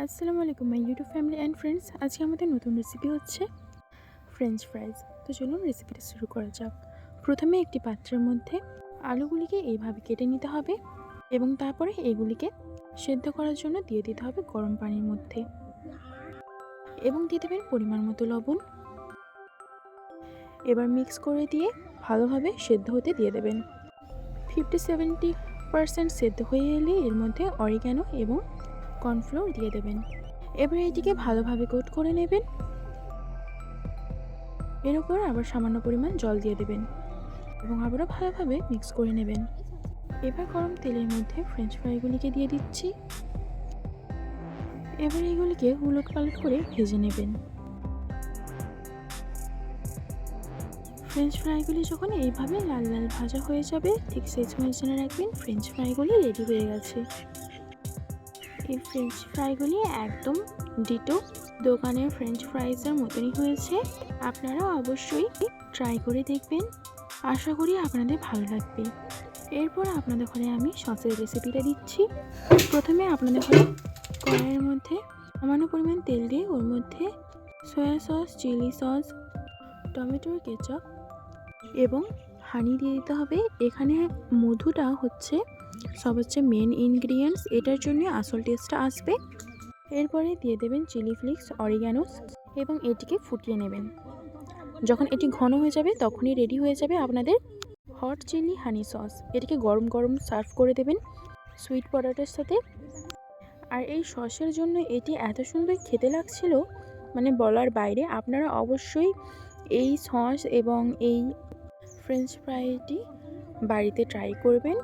আসসালামু আলাইকুম, my YouTube family and friends আজকে আমাদের নতুন রেসিপি হচ্ছে ফ্রেঞ্চ ফ্রাইজ তো চলুন রেসিপিটা শুরু করা যাক। প্রথমে একটি পাত্রের মধ্যে আলুগুলিকে এইভাবে কেটে নিতে হবে এবং তারপরে এগুলিকে সেদ্ধ করার জন্য দিয়ে দিতে হবে গরম পানির মধ্যে। এবং দিয়ে দেবেন পরিমাণ মতো লবণ। এবার মিক্স করে দিয়ে ভালোভাবে সেদ্ধ হতে দিয়ে দেবেন। ফিফটি সেভেন্টি পারসেন্ট সেদ্ধ হয়ে এলে এর মধ্যে অরিগ্যানো এবং কর্নফ্লোর দিয়ে দেবেন। এবার এটিকে ভালোভাবে কোট করে নেবেন। এর উপর আবার সামান্য পরিমাণ জল দিয়ে দেবেন এবং আবারও ভালোভাবে মিক্স করে নেবেন। এবার গরম তেলের মধ্যে ফ্রেঞ্চ ফ্রাইগুলিকে দিয়ে দিচ্ছি। এবার এগুলিকে উলট পালট করে ভেজে নেবেন। ফ্রেঞ্চ ফ্রাইগুলি যখন এইভাবে লাল লাল ভাজা হয়ে যাবে, ঠিক সেই সময় জেনে রাখবেন ফ্রেঞ্চ ফ্রাইগুলি রেডি হয়ে গেছে। এই ফ্রেঞ্চ ফ্রাইগুলি একদম ডিটো দোকানের ফ্রেঞ্চ ফ্রাইজের মতনই হয়েছে। আপনারা অবশ্যই ট্রাই করে দেখবেন। আশা করি আপনাদের ভালো লাগবে। এরপর আপনাদের ঘরে আমি সসের রেসিপিটা দিচ্ছি। প্রথমে আপনাদের ঘরে কড়াইয়ের মধ্যে সামান্য পরিমাণ তেল দিয়ে ওর মধ্যে সয়া সস চিলি সস টমেটোর কেচাপ এবং হানি দিয়ে দিতে হবে। এখানে মধুটা হচ্ছে, সব হচ্ছে মেন ইনগ্রিডিয়েন্টস এটার জন্য আসল টেস্টটা আসবে। এরপরে দিয়ে দেবেন চিলি ফ্লিক্স অরিগ্যানোস এবং এটিকে ফুটিয়ে নেবেন। যখন এটি ঘন হয়ে যাবে, তখনই রেডি হয়ে যাবে আপনাদের হট চিলি হানি সস এটিকে গরম গরম সার্ভ করে দেবেন সুইট পটাটোর সাথে। আর এই সসের জন্য এটি এত সুন্দর খেতে লাগছিল মানে বলার বাইরে, আপনারা অবশ্যই এই সস এবং এই ফ্রেঞ্চ ফ্রাইটি বাড়িতে ট্রাই করবেন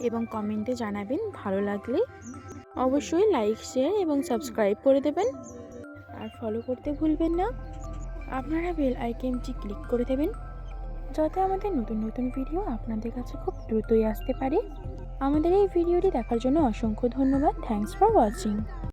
এবং কমেন্টে জানাবেন ভালো লাগলে। অবশ্যই লাইক শেয়ার এবং সাবস্ক্রাইব করে দেবেন। আর ফলো করতে ভুলবেন না। আপনারা বেল আইকনটি ক্লিক করে দেবেন। যাতে আমাদের নতুন নতুন ভিডিও আপনাদের কাছে খুব দ্রুতই আসতে পারে। আমাদের এই ভিডিওটি দেখার জন্য অসংখ্য ধন্যবাদ। Thanks for watching